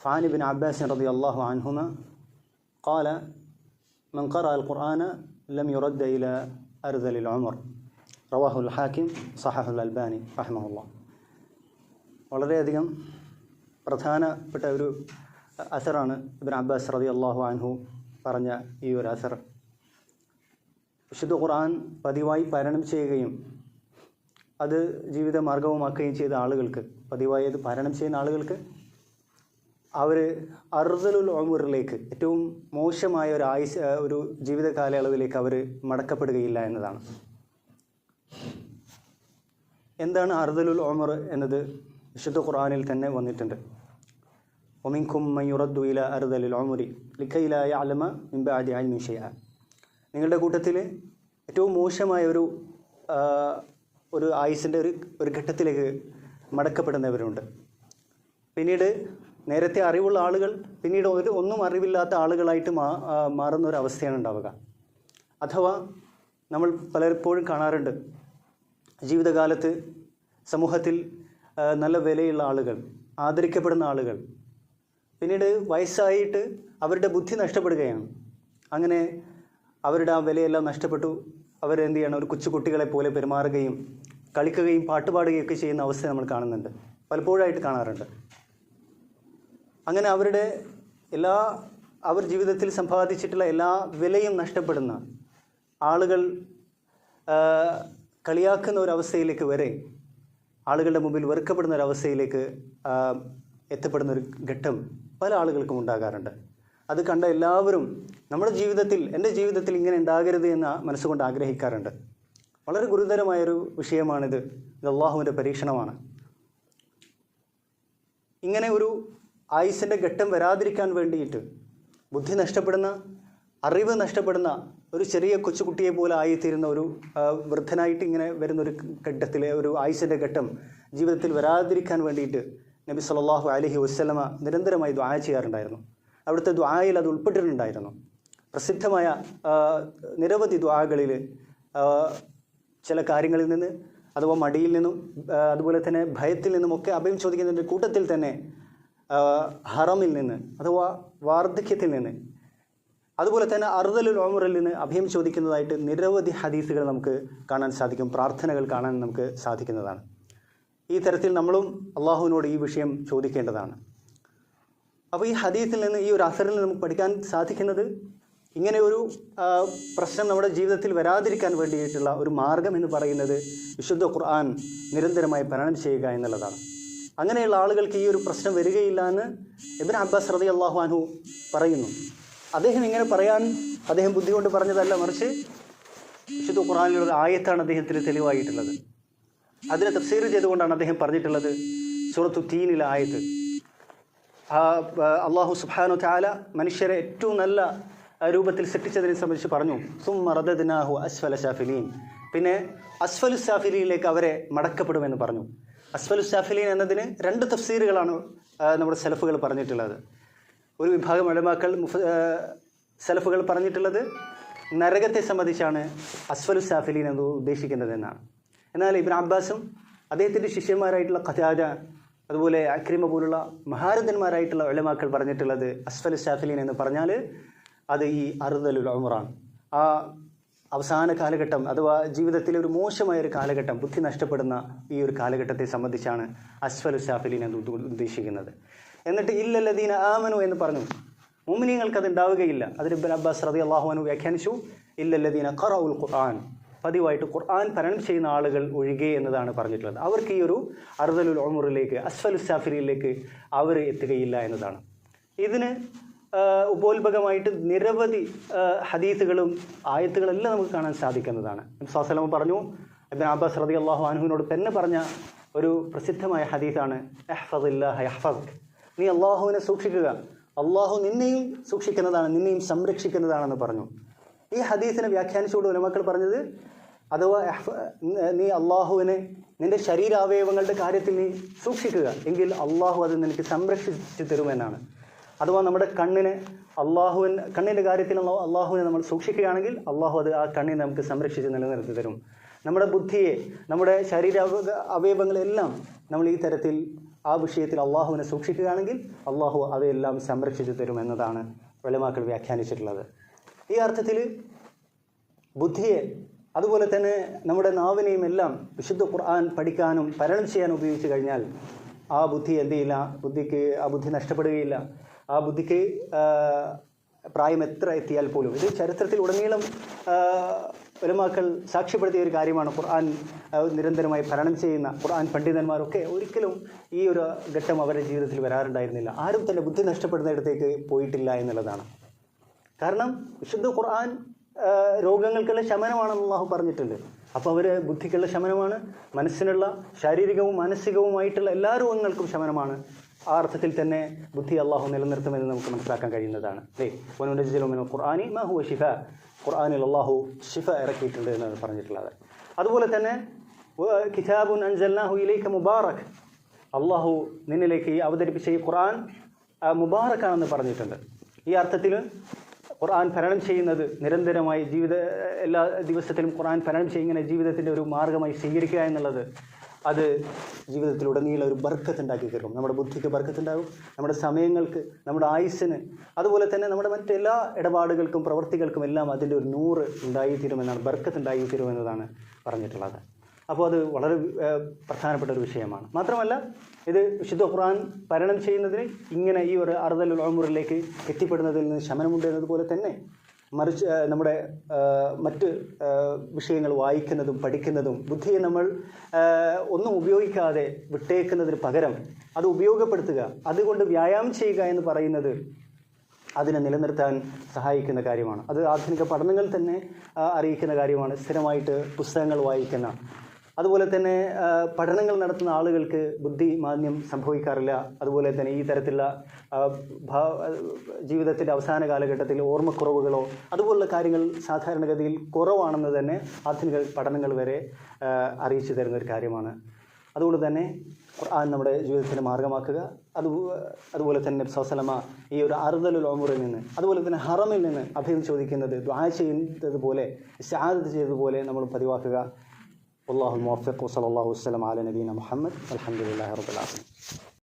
فعن ابن عباس رضي الله عنهما قال من قرأ القرآن لم يرد إلى أرذل العمر رواه الحاكم صححه الألباني رحمه الله വളരെയധികം പ്രധാനപ്പെട്ട ഒരു അസറാണ് ഇബിൻ അബ്ബാസ് റതി അള്ളാഹു അൻഹു പറഞ്ഞ ഈ ഒരു അസർ വിശുദ്ധ ഖുർആൻ പതിവായി പാരായണം ചെയ്യുകയും അത് ജീവിത മാർഗവുമാക്കുകയും ചെയ്ത ആളുകൾക്ക് പതിവായി അത് പാരായണം ചെയ്യുന്ന ആളുകൾക്ക് അവർ അറുതലുൽ ഒമറിലേക്ക് ഏറ്റവും മോശമായ ഒരു ആയുസ് ഒരു ജീവിത കാലയളവിലേക്ക് അവർ മടക്കപ്പെടുകയില്ല എന്നതാണ്. എന്താണ് അർദലുൽ ഒമർ എന്നത്? വിശുദ്ധ ഖുർആനിൽ തന്നെ വന്നിട്ടുണ്ട്. ഒമിൻകും മയുറദ്ദു ഇല അറുതലുൽ ഒമറി ലിഖയിലായ അലമ മിംബാദി അൽമിഷയ നിങ്ങളുടെ കൂട്ടത്തിൽ ഏറ്റവും മോശമായ ഒരു ഒരു ആയുസിന്റെ ഒരു ഒരു ഘട്ടത്തിലേക്ക് മടക്കപ്പെടുന്നവരുണ്ട്. പിന്നീട് നേരത്തെ അറിവുള്ള ആളുകൾ പിന്നീട് ഒരു ഒന്നും അറിവില്ലാത്ത ആളുകളായിട്ട് മാ മാറുന്ന ഒരു അവസ്ഥയാണ് ഉണ്ടാവുക. അഥവാ നമ്മൾ പലപ്പോഴും കാണാറുണ്ട് ജീവിതകാലത്ത് സമൂഹത്തിൽ നല്ല വിലയുള്ള ആളുകൾ ആദരിക്കപ്പെടുന്ന ആളുകൾ പിന്നീട് വയസ്സായിട്ട് അവരുടെ ബുദ്ധി നഷ്ടപ്പെടുകയാണ്. അങ്ങനെ അവരുടെ ആ വിലയെല്ലാം നഷ്ടപ്പെട്ടു അവരെന്ത് ചെയ്യണം ഒരു കൊച്ചുകുട്ടികളെ പോലെ പെരുമാറുകയും കളിക്കുകയും പാട്ടുപാടുകയും ഒക്കെ ചെയ്യുന്ന അവസ്ഥ നമ്മൾ കാണുന്നുണ്ട് പലപ്പോഴായിട്ട് കാണാറുണ്ട്. അങ്ങനെ അവരുടെ എല്ലാ അവർ ജീവിതത്തിൽ സമ്പാദിച്ചിട്ടുള്ള എല്ലാ വിലയും നഷ്ടപ്പെടുന്ന ആളുകൾ കളിയാക്കുന്ന ഒരവസ്ഥയിലേക്ക് വരെ ആളുകളുടെ മുമ്പിൽ വെറുക്കപ്പെടുന്ന ഒരവസ്ഥയിലേക്ക് എത്തപ്പെടുന്ന ഒരു ഘട്ടം പല ആളുകൾക്കും ഉണ്ടാകാറുണ്ട്. അത് കണ്ട എല്ലാവരും നമ്മുടെ ജീവിതത്തിൽ എന്റെ ജീവിതത്തിൽ ഇങ്ങനെ ഉണ്ടാകരുത് എന്ന് മനസ്സുകൊണ്ട് ആഗ്രഹിക്കാറുണ്ട്. വളരെ ഗുരുതരമായൊരു വിഷയമാണിത്. ഇത് അള്ളാഹുവിന്റെ പരീക്ഷണമാണ്. ഇങ്ങനെ ഒരു ആയുസിന്റെ ഘട്ടം വരാതിരിക്കാൻ വേണ്ടിയിട്ട് ബുദ്ധി നഷ്ടപ്പെടുന്ന അറിവ് നഷ്ടപ്പെടുന്ന ഒരു ചെറിയ കൊച്ചുകുട്ടിയെ പോലെ ആയിത്തീരുന്ന ഒരു വൃദ്ധനായിട്ട് ഇങ്ങനെ വരുന്ന ഒരു ഘട്ടത്തിലെ ഒരു ആയുസിന്റെ ഘട്ടം ജീവിതത്തിൽ വരാതിരിക്കാൻ വേണ്ടിയിട്ട് നബി സല്ലല്ലാഹു അലഹി വസ്ലമ നിരന്തരമായി ദ്വായ ചെയ്യാറുണ്ടായിരുന്നു. അവിടുത്തെ ദ്വായയിൽ അത് ഉൾപ്പെട്ടിട്ടുണ്ടായിരുന്നു. പ്രസിദ്ധമായ നിരവധി ദ്വാകളിൽ ചില കാര്യങ്ങളിൽ നിന്ന് അഥവാ മടിയിൽ നിന്നും അതുപോലെ തന്നെ ഭയത്തിൽ നിന്നുമൊക്കെ അഭയം ചോദിക്കുന്നതിന്റെ കൂട്ടത്തിൽ തന്നെ ഹറമിൽ നിന്ന് അഥവാ വാർദ്ധക്യത്തിൽ നിന്ന്. അതുപോലെ തന്നെ അറുതലുൽ ഓമറിൽ നിന്ന് അഭയം ചോദിക്കുന്നതായിട്ട് നിരവധി ഹദീസുകൾ നമുക്ക് കാണാൻ സാധിക്കും പ്രാർത്ഥനകൾ കാണാൻ നമുക്ക് സാധിക്കുന്നതാണ്. ഈ തരത്തിൽ നമ്മളും അള്ളാഹുവിനോട് ഈ വിഷയം ചോദിക്കേണ്ടതാണ്. അപ്പോൾ ഈ ഹദീസിൽ നിന്ന് ഈ ഒരു അസറിൽ നിന്ന് നമുക്ക് പഠിക്കാൻ സാധിക്കുന്നത് ഇങ്ങനെ ഒരു പ്രശ്നം നമ്മുടെ ജീവിതത്തിൽ വരാതിരിക്കാൻ വേണ്ടിയിട്ടുള്ള ഒരു മാർഗം എന്ന് പറയുന്നത് വിശുദ്ധ ഖുർആൻ നിരന്തരമായി പാരായണം ചെയ്യുക എന്നുള്ളതാണ്. അങ്ങനെയുള്ള ആളുകൾക്ക് ഈ ഒരു പ്രശ്നം വരികയില്ല എന്ന് ഇബിൻ അബ്ബാസ് റതി അള്ളാഹു അൻഹു പറയുന്നു. അദ്ദേഹം ഇങ്ങനെ പറയാൻ അദ്ദേഹം ബുദ്ധി കൊണ്ട് പറഞ്ഞതല്ല മറിച്ച് വിശുദ്ധ ഖുറാനിലുള്ള ആയത്താണ് അദ്ദേഹത്തിന് തെളിവായിട്ടുള്ളത്. അതിനെ തഫ്സീർ ചെയ്തുകൊണ്ടാണ് അദ്ദേഹം പറഞ്ഞിട്ടുള്ളത് സൂറത്തു തീനിലെ ആയത്ത്. ആ, അള്ളാഹു സുഹാനു ചാല മനുഷ്യരെ ഏറ്റവും നല്ല രൂപത്തിൽ സൃഷ്ടിച്ചതിനെ സംബന്ധിച്ച് പറഞ്ഞു സും റദദ്നാഹു അസ്ഫല ഷാഫിലീൻ പിന്നെ അസ്ഫലു ഷാഫിലിയിലേക്ക് അവരെ മടക്കപ്പെടുമെന്ന് പറഞ്ഞു. അസ്ഫലു സാഫിലീൻ എന്നതിന് രണ്ട് തഫ്സീറുകളാണ് നമ്മുടെ സെലഫുകൾ പറഞ്ഞിട്ടുള്ളത്. ഒരു വിഭാഗം ഉലമാക്കൾ മുഫ സെലഫുകൾ പറഞ്ഞിട്ടുള്ളത് നരകത്തെ സംബന്ധിച്ചാണ് അസ്ഫലു സാഫിലീൻ എന്ന് ഉദ്ദേശിക്കുന്നത് എന്നാണ് എന്നാൽ ഇബ്രാ അബ്ബാസും അദ്ദേഹത്തിന്റെ ശിഷ്യന്മാരായിട്ടുള്ള ഖതാജ അതുപോലെ അക്രിമ പോലുള്ള മഹാരഥന്മാരായിട്ടുള്ള ഉലമാക്കൾ പറഞ്ഞിട്ടുള്ളത് അസ്ഫലു സാഫിലീൻ എന്ന് പറഞ്ഞാൽ അത് ഈ അറുതലുൽ ഉമറാണ് ആ അവസാന കാലഘട്ടം അഥവാ ജീവിതത്തിലെ ഒരു മോശമായ ഒരു കാലഘട്ടം ബുദ്ധി നഷ്ടപ്പെടുന്ന ഈ ഒരു കാലഘട്ടത്തെ സംബന്ധിച്ചാണ് അസ്ഫലു സാഫിലീൻ എന്ന് ഉദ്ദേശിക്കുന്നത്. എന്നിട്ട് ഇല്ലല്ലദീന ആമനു എന്ന് പറഞ്ഞു. മുമിനിങ്ങൾക്ക് അത് ഉണ്ടാവുകയില്ല. അതിന് ഇബ്ബൻ അബ്ബാസ് റതി അള്ളാഹുവാനു വ്യാഖ്യാനിച്ചു ഇല്ലല്ലദീന ഖറഉൽ ഖുർആൻ. പതിവായിട്ട് ഖുർആൻ പരണം ചെയ്യുന്ന ആളുകൾ ഒഴികെ എന്നതാണ് പറഞ്ഞിട്ടുള്ളത്. അവർക്ക് ഈ ഒരു അറുതലുൽ ഒമറിലേക്ക് അസ്ഫലു സാഫിലിയിലേക്ക് അവർ എത്തുകയില്ല എന്നതാണ്. ഇതിന് ഉപോത്ഭകമായിട്ട് നിരവധി ഹദീസുകളും ആയത്തുകളെല്ലാം നമുക്ക് കാണാൻ സാധിക്കുന്നതാണ്. സ്വാസലമ പറഞ്ഞു ഇബ്ൻ അബ്ബാസ് റതി അള്ളാഹു അനുഹുവിനോട് തന്നെ പറഞ്ഞ ഒരു പ്രസിദ്ധമായ ഹദീസാണ്. നീ അള്ളാഹുവിനെ സൂക്ഷിക്കുക. അള്ളാഹു നിന്നെയും സൂക്ഷിക്കുന്നതാണ് നിന്നെയും സംരക്ഷിക്കുന്നതാണെന്ന് പറഞ്ഞു. ഈ ഹദീസിനെ വ്യാഖ്യാനിച്ചുകൊണ്ട് ഉലമക്കൾ പറഞ്ഞത് അഥവാ നീ അള്ളാഹുവിനെ നിന്റെ ശരീരാവയവങ്ങളുടെ കാര്യത്തിൽ നീ സൂക്ഷിക്കുക. എങ്കിൽ അള്ളാഹു അത് നിനക്ക് സംരക്ഷിച്ചു തരുമെന്നാണ്. അഥവാ നമ്മുടെ കണ്ണിനെ അള്ളാഹുവിൻ കണ്ണിന്റെ കാര്യത്തിൽ അള്ളാഹു- അള്ളാഹുവിനെ നമ്മൾ സൂക്ഷിക്കുകയാണെങ്കിൽ അള്ളാഹു അത് ആ കണ്ണിനെ നമുക്ക് സംരക്ഷിച്ച് നിലനിർത്തി തരും. നമ്മുടെ ബുദ്ധിയെ നമ്മുടെ ശരീര അവ- അവയവങ്ങളെല്ലാം നമ്മൾ ഈ തരത്തിൽ ആ വിഷയത്തിൽ അള്ളാഹുവിനെ സൂക്ഷിക്കുകയാണെങ്കിൽ അള്ളാഹു അവയെല്ലാം സംരക്ഷിച്ചു തരും എന്നതാണ് വെളിമാക്കൾ വ്യാഖ്യാനിച്ചിട്ടുള്ളത്. ഈ അർത്ഥത്തിൽ ബുദ്ധിയെ അതുപോലെ തന്നെ നമ്മുടെ നാവിനെയും എല്ലാം വിശുദ്ധ ഖുർആൻ പഠിക്കാനും പരണം ചെയ്യാനും ഉപയോഗിച്ച് കഴിഞ്ഞാൽ ആ ബുദ്ധി എന്ത് ചെയ്യില്ല? ബുദ്ധിക്ക് ആ ബുദ്ധി നഷ്ടപ്പെടുകയില്ല. ആ ബുദ്ധിക്ക് പ്രായം എത്ര എത്തിയാൽ പോലും. ഇത് ചരിത്രത്തിൽ ഉടനീളം ഒരുമാക്കൾ സാക്ഷ്യപ്പെടുത്തിയ ഒരു കാര്യമാണ്. ഖുർആൻ നിരന്തരമായി ഭരണം ചെയ്യുന്ന ഖുർആൻ പണ്ഡിതന്മാരൊക്കെ ഒരിക്കലും ഈ ഒരു ഘട്ടം അവരുടെ ജീവിതത്തിൽ വരാറുണ്ടായിരുന്നില്ല. ആരും തന്നെ ബുദ്ധി നഷ്ടപ്പെടുന്ന നഷ്ടപ്പെടുന്നിടത്തേക്ക് പോയിട്ടില്ല എന്നുള്ളതാണ്. കാരണം വിശുദ്ധ ഖുർആൻ രോഗങ്ങൾക്കുള്ള ശമനമാണെന്ന് അള്ളാഹു പറഞ്ഞിട്ടുണ്ട്. അപ്പോൾ അവർ ബുദ്ധിക്കുള്ള ശമനമാണ് മനസ്സിനുള്ള ശാരീരികവും മാനസികവുമായിട്ടുള്ള എല്ലാ രോഗങ്ങൾക്കും ശമനമാണ്. ആ അർത്ഥത്തിൽ തന്നെ ബുദ്ധി അള്ളാഹു നിലനിർത്തുമെന്ന് നമുക്ക് മനസ്സിലാക്കാൻ കഴിയുന്നതാണ്. അല്ലേ വനുനജിലുമിന് ഖുർആാനി മഹു ഷിഫ ഖുർആാനിൽ അള്ളാഹു ഷിഫ ഇറക്കിയിട്ടുണ്ട് എന്നാണ് പറഞ്ഞിട്ടുള്ളത്. അതുപോലെ തന്നെ കിതാബുൻ അൻസൽനാഹു ഇലൈക മുബാറക്. അള്ളാഹു നിന്നിലേക്ക് ഈ അവതരിപ്പിച്ച ഈ ഖുർആൻ മുബാറക്കാണെന്ന് പറഞ്ഞിട്ടുണ്ട്. ഈ അർത്ഥത്തിൽ ഖുർആൻ ഭരണം ചെയ്യുന്നത് നിരന്തരമായി ജീവിത എല്ലാ ദിവസത്തിലും ഖുർആൻ ഭരണം ചെയ്യുന്ന ജീവിതത്തിന്റെ ഒരു മാർഗമായി സ്വീകരിക്കുക എന്നുള്ളത് അത് ജീവിതത്തിലുടനീളം ഒരു ബർക്കത്ത് ഉണ്ടാക്കി തീർക്കും. നമ്മുടെ ബുദ്ധിക്ക് ബർക്കത്തുണ്ടാകും നമ്മുടെ സമയങ്ങൾക്ക് നമ്മുടെ ആയുസ്സിന്. അതുപോലെ തന്നെ നമ്മുടെ മറ്റെല്ലാ ഇടപാടുകൾക്കും പ്രവൃത്തികൾക്കും എല്ലാം അതിന്റെ ഒരു നൂറ് ഉണ്ടായിത്തീരുമെന്നാണ് ബർക്കത്ത് ഉണ്ടായിത്തീരുമെന്നതാണ് പറഞ്ഞിട്ടുള്ളത്. അപ്പോൾ അത് വളരെ പ്രധാനപ്പെട്ട ഒരു വിഷയമാണ്. മാത്രമല്ല ഇത് വിശുദ്ധ ഖുർആൻ ഭരണം ചെയ്യുന്നതിന് ഇങ്ങനെ ഈ ഒരു അറുതൽ ഉളമുറിലേക്ക് എത്തിപ്പെടുന്നതിൽ നിന്ന് ശമനമുണ്ട് എന്നതുപോലെ തന്നെ മറിച്ച് നമ്മുടെ മറ്റ് വിഷയങ്ങൾ വായിക്കുന്നതും പഠിക്കുന്നതും ബുദ്ധിയെ നമ്മൾ ഒന്നും ഉപയോഗിക്കാതെ വിട്ടേക്കുന്നതിന് പകരം അത് ഉപയോഗപ്പെടുത്തുക. അതുകൊണ്ട് വ്യായാമം ചെയ്യുക എന്ന് പറയുന്നത് അതിനെ നിലനിർത്താൻ സഹായിക്കുന്ന കാര്യമാണ്. അത് ആധുനിക പഠനങ്ങൾ തന്നെ അറിയിക്കുന്ന കാര്യമാണ്. സ്ഥിരമായിട്ട് പുസ്തകങ്ങൾ വായിക്കുന്ന അതുപോലെ തന്നെ പഠനങ്ങൾ നടത്തുന്ന ആളുകൾക്ക് ബുദ്ധി മാന്യം സംഭവിക്കാറില്ല. അതുപോലെ തന്നെ ഈ തരത്തിലുള്ള ജീവിതത്തിന്റെ അവസാന കാലഘട്ടത്തിൽ ഓർമ്മക്കുറവുകളോ അതുപോലുള്ള കാര്യങ്ങൾ സാധാരണഗതിയിൽ കുറവാണെന്ന് തന്നെ ആധുനിക പഠനങ്ങൾ വരെ അറിയിച്ചു തരുന്ന ഒരു കാര്യമാണ്. അതുകൊണ്ട് തന്നെ ഖുർആൻ നമ്മുടെ ജീവിതത്തിന് മാർഗമാക്കുക. അത് അതുപോലെ തന്നെ സോസലമ ഈ ഒരു അറുതൽ ലോമുറിൽ നിന്ന് അതുപോലെ തന്നെ ഹറമിൽ നിന്ന് അഭയം ചോദിക്കുന്നത് ദ്വാ ചെയ്യുന്നത് പോലെ ചെയ്തതുപോലെ നമ്മൾ പതിവാക്കുക. والله الموفق وصلى الله وسلم على نبينا محمد الحمد لله رب العالمين.